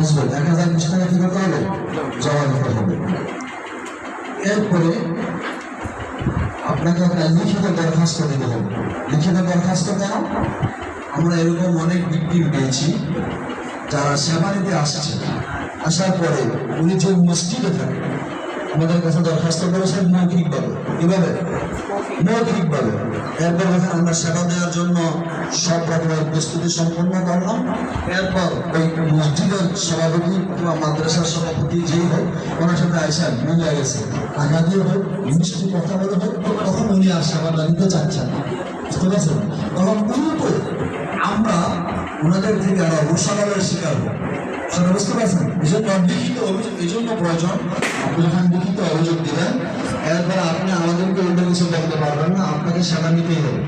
বুঝলেন এক হাজার বিশ টাকা ফেরত হবে জমা দিতে হবে। এরপরে আপনাকে একটা লিখিত দরখাস্ত দিতে হবে। লিখিত দরখাস্ত কেন? আমরা এরকম অনেক বিক্রি পেয়েছি, যারা সেবা নিতে আসছে। আসার পরে উনি যে মসজিদে থাকে আমাদের কাছে দরখাস্ত করেছেন মৌখিকভাবে। কীভাবে? মৌখিকভাবে। এরপর আমরা সেবা দেওয়ার জন্য সব রকমের প্রস্তুতি সম্পন্ন করলাম। এরপর ওই মসজিদের সভাপতি কিংবা মাদ্রাসার সভাপতি যেই হোক, ওনার সাথে আইসা মিলে গেছে। টাকা দিয়ে হোক, মিষ্টি কথা বলে হোক, তখন উনি আর সেবাটা নিতে চাচ্ছেন বুঝতে পারছেন? তখন উল্টো আমরা ওনাদের থেকে আরও অবসরের শিকার সেটা বুঝতে পারছেন? এই জন্য অভিযোগ এই জন্য প্রয়োজন। আপনি যখন লিখিত অভিযোগ দিবেন, এরপরে আপনি আমাদেরকে অন্য কিছু বলতে পারবেন না আপনাকে সেবা নিতেই হবে।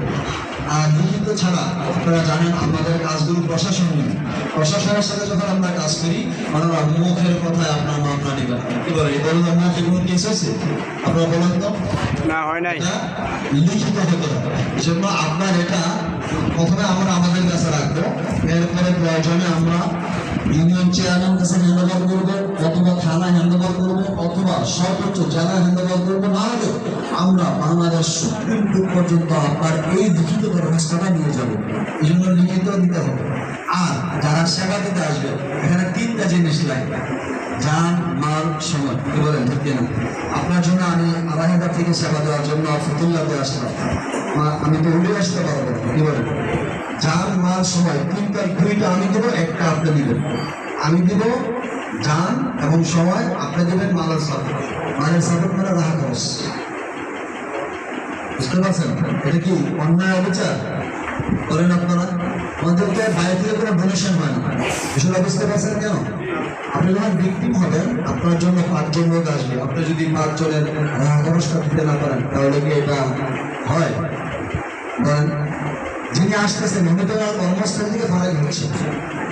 আর লিখিত ছাড়া আপনারা জানেন আমাদের কাজগুলো প্রশাসন নেই প্রশাসনের সাথে যখন আমরা কাজ করি ওনারা মুখের কথায় আপনার মামলা নেবেন কি বলে? এই ধরনের মুখে কোনো কেস আছে আপনারা বলেন তো। না হয় নাই। লিখিত হতে হবে। আপনার এটা প্রথমে আমরা আমাদের কাছে রাখব। এরপরে প্রয়োজনে আমরা ইউনিয়ন চেয়ারম্যান কাছে হ্যান্ডওভার করব অথবা থানা হ্যান্ডওভার করব অথবা সর্বোচ্চ জেলা হ্যান্ডওভার করব। আমরা বাংলাদেশ সুপ্রিম কোর্ট পর্যন্ত আপনার এই লিখিত দরখাস্তটা নিয়ে যাব। এই জন্য লিখিত দিতে হবে। আর যারা সেবা দিতে আসবে, এখানে তিনটা জিনিস লাগবে। যান, মাল, সময়। বলেন, ঠিক না আপনার জন্য আমি আলাহিদা থেকে সেবা দেওয়ার জন্য ফতুল্লাতে আসলাম। আমি তো উড়ে আসতে পারব কি বলেন? যান, মাল, সময়, তিনটা, দুইটা আমি দেবো, একটা আপনি দিবেন। আমি দিব যান এবং সময়, আপনি দেবেন মালের সাথে। মালের সাথে মানে রাহা খরচ বুঝতে পারছেন? এটা কি অন্যায় অবিচার? করেন আপনারা। আমাদেরকে বাইরে কোনো ডোনেশন হয় না। বিষয়টা বুঝতে পারছেন কেন? আপনি যখন ভিক্টিম হবেন, আপনার জন্য পাঁচজন লোক আসবে। আপনি যদি পাঁচজনের খরচটা দিতে না পারেন, তাহলে কি এটা হয়? বলেন। যিনি আসতেছেন, উনি তো কর্মস্থল থেকে ফারাক হচ্ছে।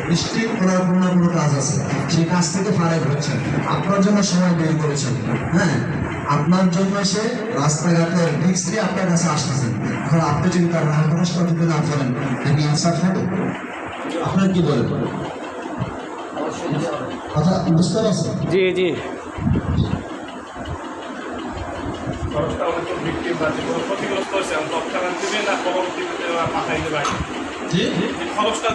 নিশ্চয়ই ওনার কোনো কোনো কাজ আছে। সেই কাজ থেকে ফারাক হচ্ছেন আপনার জন্য সময় বের করেছেন। হ্যাঁ? আপনার জন্য সে রাস্তাঘাটে রিক্স আপনার কাছে আসতেছেন এখন আপনি যদি তার রাহ খরচটা দিতে না পারেন তিনি ইনসাফ হবে আপনার কি বলেন? কথা বুঝতে পারছেন? জি জি। খরচটা অনেক বিক্রি বা ক্ষতিগ্রস্ত হয়েছে? তৎক্ষণাৎ দিবে না পরবর্তীতে পাঠাই দেবে জি? খরচটা